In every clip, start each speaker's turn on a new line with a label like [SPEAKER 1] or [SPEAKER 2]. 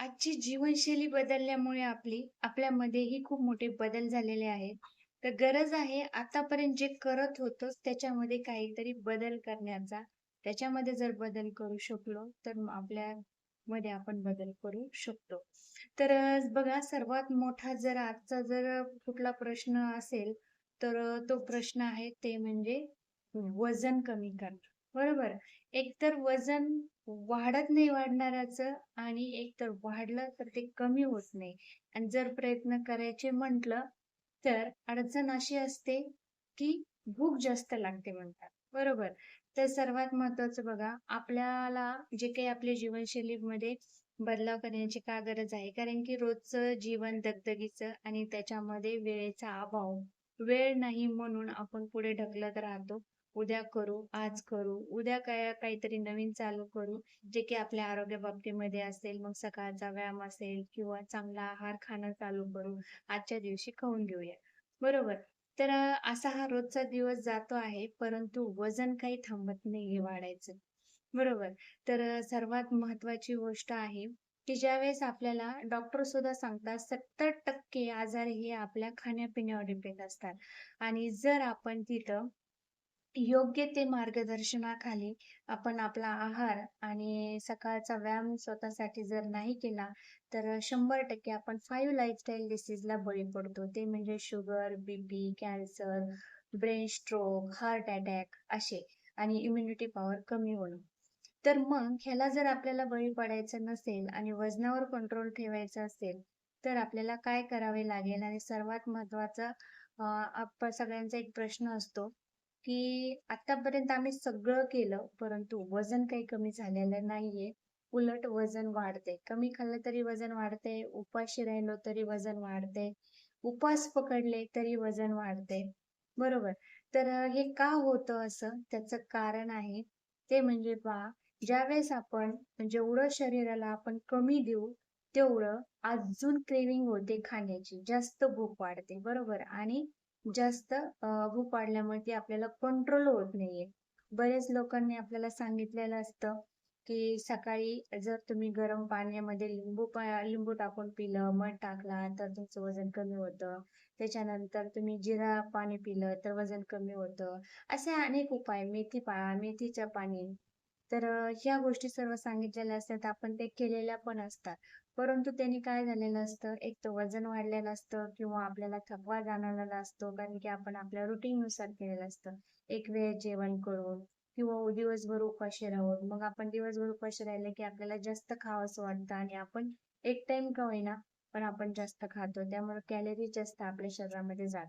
[SPEAKER 1] आजची जीवनशैली बदलल्यामुळे आपली आपल्यामध्येही खूप मोठे बदल झालेले आहेत. तर गरज आहे आतापर्यंत जे करत होतो त्याच्यामध्ये काहीतरी बदल करण्याचा. त्याच्यामध्ये जर बदल करू शकलो, तर आपल्या आपल्यामध्ये आपण बदल करू शकतो. तर बघा सर्वात मोठा जर आजचा जर कुठला प्रश्न असेल, तर तो प्रश्न आहे ते म्हणजे वजन कमी करणं. बरोबर? एकतर वजन वाढत नाही वाढणाऱ्याचं आणि एकतर वाढलं तर ते कमी होत नाही. आणि जर प्रयत्न करायचे म्हटलं, तर अडचण अशी असते, की भूक जास्त लागते म्हणतात. बरोबर? तर सर्वात महत्वाचं बघा, आपल्याला जे काही आपल्या जीवनशैलीमध्ये बदलाव करण्याची का गरज आहे? कारण की रोजचं जीवन दगदगीचं आणि त्याच्यामध्ये वेळेचा अभाव. वेळ नाही म्हणून आपण पुढे ढकलत राहतो. उद्या करू, आज करू, उद्या काय काहीतरी नवीन चालू करू, जे की आपल्या आरोग्य बाबतीमध्ये असेल, मग सकाळचा व्यायाम असेल किंवा चांगला आहार खाणं चालू करू. आजच्या दिवशी खाऊन घेऊया. बरोबर? तर असा हा रोजचा दिवस जातो आहे, परंतु वजन काही थांबत नाही वाढायचं. बरोबर? तर सर्वात महत्वाची गोष्ट आहे, की ज्यावेळेस आपल्याला डॉक्टर सुद्धा सांगतात 70% आजार हे आपल्या खाण्यापिण्यावर डिपेंड असतात. आणि जर आपण तिथं योग्य ते मार्गदर्शनाखाली आपण आपला आहार आणि सकाळचा व्यायाम स्वतःसाठी जर नाही केला, तर 100% आपण फाईव्ह लाईफस्टाईल डिसीजला बळी पडतो. ते म्हणजे sugar, BP, cancer, brain stroke, heart attack असे आणि इम्युनिटी पॉवर कमी होणं. तर मग ह्याला जर आपल्याला बळी पडायचं नसेल आणि वजनावर कंट्रोल ठेवायचा असेल, तर आपल्याला काय करावे लागेल? आणि सर्वात महत्त्वाचा सगळ्यांचा एक प्रश्न असतो, की आतापर्यंत आम्ही सगळं केलं, परंतु वजन काही कमी झालेलं नाहीये. उलट वजन वाढते कमी खाल्लं तरी वजन वाढते उपाशी राहिलो तरी वजन वाढते उपास पकडले तरी वजन वाढते बरोबर? तर हे का होतं असं? त्याचं कारण आहे, ते म्हणजे पहा, ज्यावेळेस आपण म्हणजे जेवढं शरीराला आपण कमी देऊ, तेवढं अजून क्रेविंग होते खाण्याची. जास्त भूक वाढते. बरोबर? आणि जास्त भूक वाढल्यामुळे ती आपल्याला कंट्रोल होत नाहीये. बरेच लोकांनी आपल्याला सांगितलेलं असतं, की सकाळी जर तुम्ही गरम पाण्यामध्ये लिंबू लिंबू टाकून पिलं, मध टाकला, तर तुमचं वजन कमी होतं. त्याच्यानंतर तुम्ही जिरा पाणी पिलं, तर वजन कमी होतं. असे अनेक उपाय, मेथी पाळा, मेथीचं पाणी. तर ह्या गोष्टी सर्व सांगितलेल्या असतात. आपण ते केलेल्या पण असतात. परंतु त्यांनी काय झालेलं असतं, एक तर वजन वाढलेलं असतं किंवा आपल्याला थकवा जाणवलेला असतो, कारण की आपण आपल्या रुटीननुसार केलेलं असतं. एक वेळ जेवण करून किंवा दिवसभर उपाशी राहून. मग आपण दिवसभर उपाशी राहिले की आपल्याला जास्त खावंसं वाटतं आणि आपण एक टाइम का होईना, पण आपण जास्त खातो. त्यामुळे कॅलरी जास्त आपल्या शरीरामध्ये जात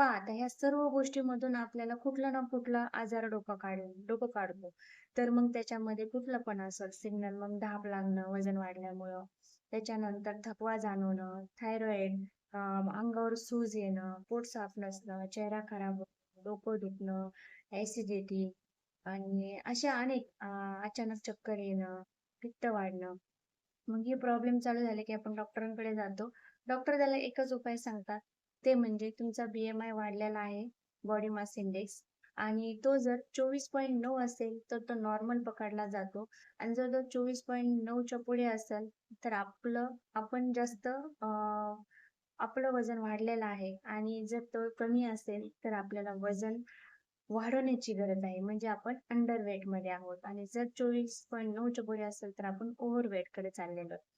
[SPEAKER 1] पहा आता ह्या सर्व गोष्टीमधून आपल्याला कुठला ना कुठला आजार डोकं काढ डोकं काढतो. तर मग त्याच्यामध्ये कुठलं पण असेल सिग्नल मग धाप लागणं वजन वाढल्यामुळं, त्याच्यानंतर थकवा जाणवणं, थायरॉइड, अंगावर सूज येणं, पोट साफ नसणं, चेहरा खराब होणं, डोकं दुखणं, ऍसिडिटी आणि अशा अनेक अचानक चक्कर येणं, पित्त वाढणं. मग हे प्रॉब्लेम चालू झाले, की आपण डॉक्टरांकडे जातो. डॉक्टर त्याला एकच उपाय सांगतात, ते म्हणजे तुमचा बी-एम-आय वाढलेला आहे, बॉडी मास इंडेक्स आणि तो जर 24.9 असेल, तर तो नॉर्मल पकडला जातो आणि जर तो चोवीस पॉईंट नऊच्या पुढे असेल, तर आपलं आपण जास्त आपलं वजन वाढलेलं आहे आणि जर तो कमी असेल, तर आपल्याला वजन वाढवण्याची गरज आहे. म्हणजे आपण अंडर वेटमध्ये आहोत आणि जर चोवीस पॉईंट नऊच्या पुढे असेल, तर आपण ओव्हरवेटकडे चाललेलो आहोत.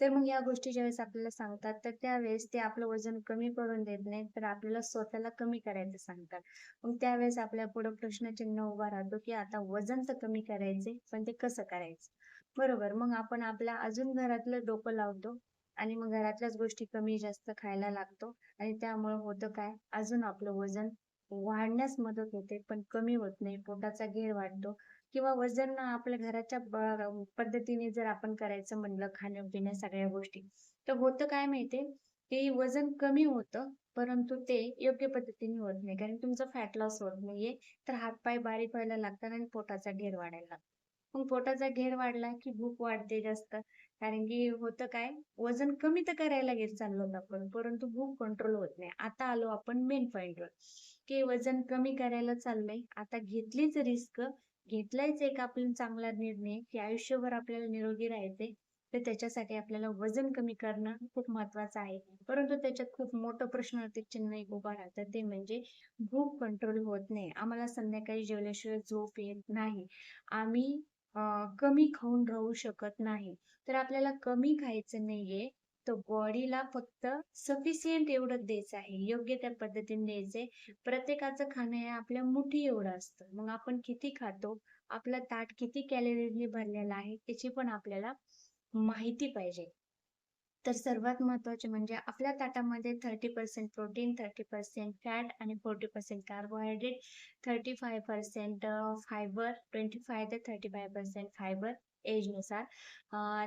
[SPEAKER 1] तर मग या गोष्टी ज्यावेळेस आपल्याला सांगतात, तर त्यावेळेस ते आपलं वजन कमी करून देत नाहीत, तर आपल्याला स्वतःला कमी करायचं सांगतात. मग त्यावेळेस आपल्यापुढं प्रश्नचिन्ह उभा राहतो, की आता वजन तर कमी करायचे पण ते कसं करायचं? बरोबर. मग आपण आपल्या अजून घरातलं डोकं लावतो आणि मग घरातल्याच गोष्टी कमी जास्त खायला लागतो आणि त्यामुळे होतं काय? अजून आपलं वजन वाढण्यास मदत होते, पण कमी होत नाही. पोटाचा घेर वाढतो किंवा वजन आपल्या घराच्या पद्धतीने जर आपण करायचं म्हणलं खाणं-पिणं सगळ्या गोष्टी, तर होतं काय माहितीये की वजन कमी होतं, परंतु ते योग्य पद्धतीने होत नाही. कारण तुमचा फॅट लॉस होत नाहीये, तर हात बारीक व्हायला लागतात आणि पोटाचा घेर वाढायला लागतो. मग पोटाचा घेर वाढला की भूक वाढते जास्त. कारण की होतं काय, वजन कमी तर करायला घेत चाललो आपण, परंतु भूक कंट्रोल होत नाही. आता आलो आपण मेन पॉइंटवर, की वजन कमी करायला चाललंय. आता घेतलीच रिस्क, घेतलायच एक आपण चांगला निर्णय, की आयुष्यभर आपल्याला निरोगी राहायचे तर त्याच्यासाठी आपल्याला वजन कमी करणं खूप महत्वाचं आहे. परंतु त्याच्यात खूप मोठं प्रश्न चिन्ह एक उभा राहतं ते म्हणजे भूक कंट्रोल होत नाही. आम्हाला संध्याकाळी जेवल्याशिवाय झोप येत नाही. आम्ही कमी खाऊन राहू शकत नाही. तर आपल्याला कमी खायचं नाहीये तर बॉडीला फक्त सफिशियंट एवढं द्यायचं आहे. योग्य त्या पद्धतीने द्यायचंय. प्रत्येकाचं खाणं हे आपल्या मुठी एवढं असतं. मग आपण किती खातो? आपलं ताट किती कॅलरीजने भरलेलं आहे? त्याची पण आपल्याला माहिती पाहिजे. तर सर्वात महत्त्वाचे म्हणजे आपल्या ताटामध्ये thirty percent protein thirty percent fat आणि forty percent carbohydrate thirty five percent fibre twenty five ते थर्टी फाय पर्सेंट फायबर एजनुसार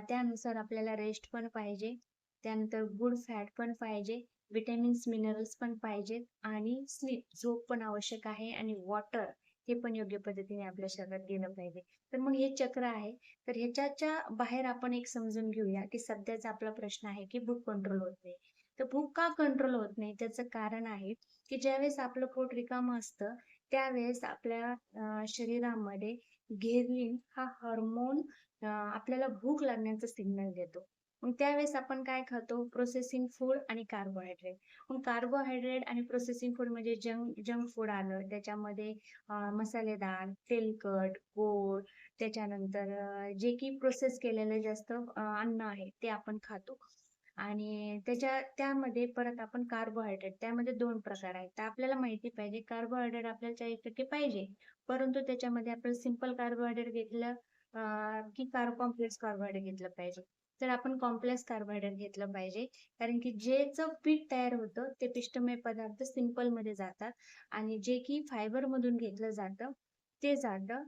[SPEAKER 1] त्यानुसार आपल्याला रेस्ट पण पाहिजे. त्यानंतर गुड फॅट पण पाहिजे विटॅमिन्स मिनरल्स पण पाहिजेत आणि स्लीप झोप पण आवश्यक आहे आणि वॉटर हे पण योग्य पद्धतीने आपल्या शरीरात गेलं पाहिजे. तर मग हे चक्र आहे. तर ह्याच्याच्या बाहेर आपण एक समजून घेऊया की सध्याचा आपला प्रश्न आहे की भूक कंट्रोल होत नाही. तर भूक का कंट्रोल होत नाही? त्याचं कारण आहे की ज्यावेळेस आपलं पोट रिकामं असतं त्यावेळेस आपल्या शरीरामध्ये घेरलिन हा हार्मोन आपल्याला भूक लागण्याचा सिग्नल देतो. मग त्यावेळेस आपण काय खातो? प्रोसेसिंग फूड आणि कार्बोहायड्रेट मग कार्बोहायड्रेट आणि प्रोसेसिंग फूड म्हणजे जंक जंक फूड आलं. त्याच्यामध्ये मसालेदार तेलकट गोड त्याच्यानंतर जे की प्रोसेस केलेलं जास्त अन्न आहे ते आपण खातो. आणि त्याच्या त्यामध्ये परत आपण कार्बोहायड्रेट त्यामध्ये दोन प्रकार आहेत. तर आपल्याला माहिती पाहिजे कार्बोहायड्रेट आपल्याला चाळीस टक्के पाहिजे. परंतु त्याच्यामध्ये आपण सिंपल कार्बोहायड्रेट घेतलं की कार कॉम्प्लेक्स कार्बोहायड्रेट घेतलं पाहिजे. तर आपण कॉम्प्लेक्स कार्बोहायड्रेट घेतलं पाहिजे. कारण की जेच पीठ तयार होतं ते पिष्टमय पदार्थ सिंपलमध्ये जातात. आणि जे की फायबर मधून घेतलं जातं ते जातं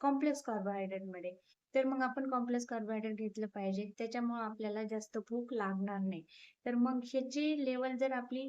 [SPEAKER 1] कॉम्प्लेक्स कार्बोहायड्रेटमध्ये. तर मग आपण कॉम्प्लेक्स कार्बोहायड्रेट घेतलं पाहिजे. त्याच्यामुळे आपल्याला जास्त भूक लागणार नाही. तर मग ह्याची लेवल जर आपली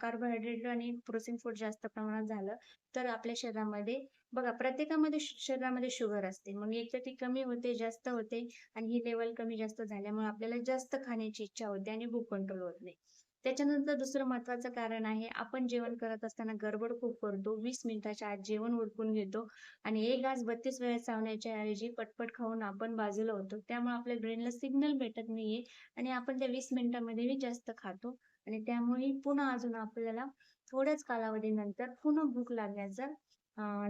[SPEAKER 1] कार्बोहायड्रेट आणि प्रोटीन फूड जास्त प्रमाणात झालं तर आपल्या शरीरामध्ये बघा प्रत्येकामध्ये शरीरामध्ये शुगर असते. मग एक तर ती कमी होते जास्त होते आणि ही लेवल कमी जास्त झाल्यामुळे आपल्याला जास्त खाण्याची इच्छा होते आणि भूक कंट्रोल होत नाही. त्याच्यानंतर दुसरं महत्वाचं कारण आहे आपण जेवण करत असताना गडबड खूप करतो. वीस मिनिटाच्या आत जेवण उरकून घेतो आणि एक घास बत्तीस वेळा चावण्याच्या ऐवजी पटपट खाऊन आपण बाजूला होतो. त्यामुळे आपल्या ब्रेनला सिग्नल भेटत नाहीये आणि आपण त्या वीस मिनिटांमध्ये जास्त खातो आणि त्यामुळे पुन्हा अजून आपल्याला थोड्याच कालावधीनंतर पुन्हा भूक लागण्याचा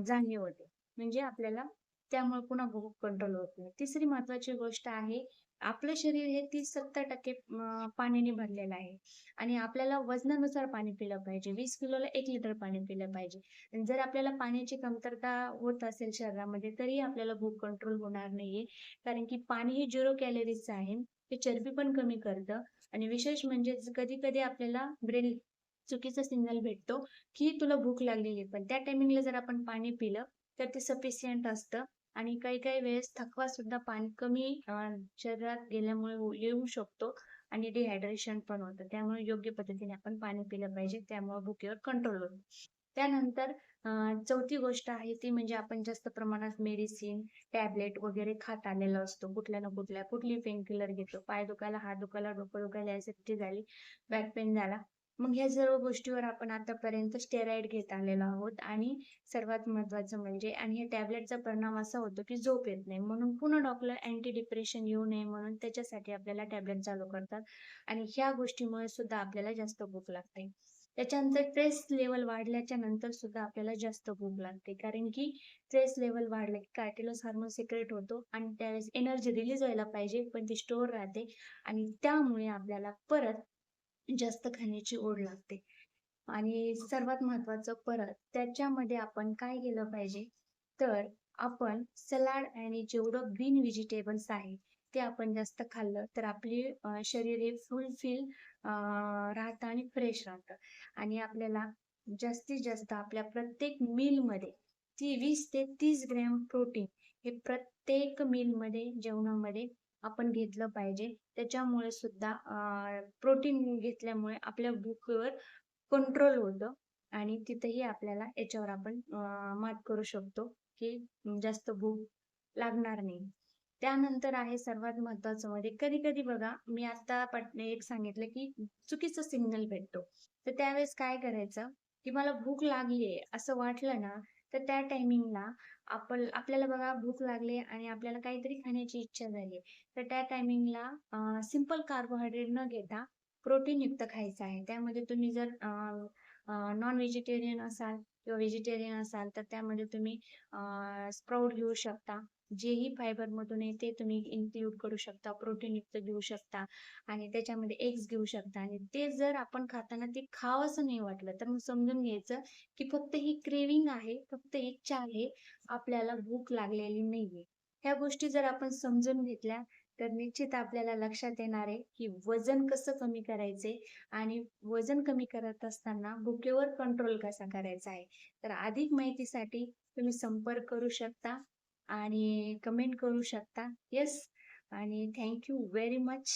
[SPEAKER 1] जाणीव होते. म्हणजे आपल्याला त्यामुळे पुन्हा भूक कंट्रोल होत नाही. तिसरी महत्वाची गोष्ट आहे आपलं शरीर हे तीस सत्तर टक्के पाण्याने भरलेलं आहे. आणि आपल्याला वजनानुसार पाणी पिलं पाहिजे. वीस किलोला एक लिटर पाणी पिलं पाहिजे. जर आपल्याला पाण्याची कमतरता होत असेल शरीरामध्ये तरी आपल्याला भूक कंट्रोल होणार नाहीये. कारण की पाणी हे झिरो कॅलरीजचं आहे. ते चरबी पण कमी करतं. आणि विशेष म्हणजे कधी कधी आपल्याला ब्रेन चुकीचा सिग्नल भेटतो की तुला भूक लागलेली पण त्या टायमिंगला जर आपण पाणी पिलं तर ते सफिशियंट असतं. आणि काही काही वेळेस थकवा सुद्धा पाणी कमी शरीरात गेल्यामुळे येऊ शकतो आणि डिहायड्रेशन पण होतं. त्यामुळे योग्य पद्धतीने आपण पाणी पिलं पाहिजे. त्यामुळे भुकेवर कंट्रोल होतो. त्यानंतर चौथी गोष्ट आहे ती म्हणजे आपण जास्त प्रमाणात मेडिसिन टॅबलेट वगैरे खात आलेला असतो. कुठल्या ना कुठल्या कुठली पेन किलर घेतो. पाय दुखायला हात दुखायला डोकं दुखायला ऍसिडिटी झाली बॅक पेन झाला. मग ह्या सर्व गोष्टीवर आपण आतापर्यंत स्टेरॉइड घेत आलेलो आहोत. आणि सर्वात महत्वाचं म्हणजे आणि हे टॅबलेटचा परिणाम असा होतो की झोप येत नाही. म्हणून पुन्हा डॉक्टर अँटी डिप्रेशन येऊ नये म्हणून त्याच्यासाठी आपल्याला टॅबलेट चालू करतात. आणि ह्या गोष्टीमुळे सुद्धा आपल्याला जास्त भूक लागते. त्याच्यानंतर स्ट्रेस लेवल वाढल्याच्या नंतर सुद्धा आपल्याला जास्त भूक लागते. कारण की स्ट्रेस लेवल वाढलं की कार्टिलोस हार्मोन सिक्रेट होतो आणि त्यावेळेस एनर्जी रिलीज व्हायला पाहिजे पण ती स्टोर राहते. आणि त्यामुळे आपल्याला परत जास्त खाण्याची ओढ लागते. आणि सर्वात महत्वाचं परत त्याच्यामध्ये आपण काय केलं पाहिजे? तर आपण सलाड आणि जेवढं ग्रीन व्हेजिटेबल्स आहे ते आपण जास्त खाल्लं तर आपली शरीर हे फुलफिल राहतं आणि फ्रेश राहतं. आणि आपल्याला जास्तीत जास्त आपल्या प्रत्येक मीलमध्ये ती वीस ते तीस ग्रॅम प्रोटीन हे प्रत्येक मीलमध्ये जेवणामध्ये आपण घेतलं पाहिजे. त्याच्यामुळे सुद्धा प्रोटीन घेतल्यामुळे आपल्या भूकवर कंट्रोल होतं आणि तिथेही आपल्याला याच्यावर आपण मात करू शकतो की जास्त भूक लागणार नाही. त्यानंतर आहे सर्वात महत्वाचं म्हणजे कधी कधी बघा मी आता एक सांगितलं की चुकीचं सिग्नल भेटतो. तर त्यावेळेस काय करायचं? की मला भूक लागलीये असं वाटलं ना तर त्या टायमिंगला आपण आपल्याला बघा भूक लागली आणि आपल्याला काहीतरी खाण्याची इच्छा झाली. तर त्या टायमिंगला सिंपल कार्बोहायड्रेट न घेता प्रोटीन युक्त खायचं आहे. त्यामध्ये तुम्ही जर नॉन व्हेजिटेरियन असाल किंवा व्हेजिटेरियन असाल तर त्यामध्ये तुम्ही स्प्राऊट घेऊ शकता. जेही फायबरमधून आहे ते तुम्ही इन्क्ल्यूड करू शकता प्रोटीन युक्त घेऊ शकता आणि त्याच्यामध्ये एग्स घेऊ शकता. आणि ते जर आपण खाताना ते खावंसं नाही वाटलं तर मग समजून घ्यायचं की फक्त ही क्रेविंग आहे फक्त इच्छा आहे आपल्याला भूक लागलेली नाहीये. ह्या गोष्टी जर आपण समजून घेतल्या तर निश्चित आपल्याला लक्षात येणार आहे की वजन कसं कमी करायचे आणि वजन कमी करत असताना भुकेवर कंट्रोल कसा करायचा आहे. तर अधिक माहितीसाठी तुम्ही संपर्क करू शकता आणि कमेंट करू शकता. येस आणि थँक्यू व्हेरी मच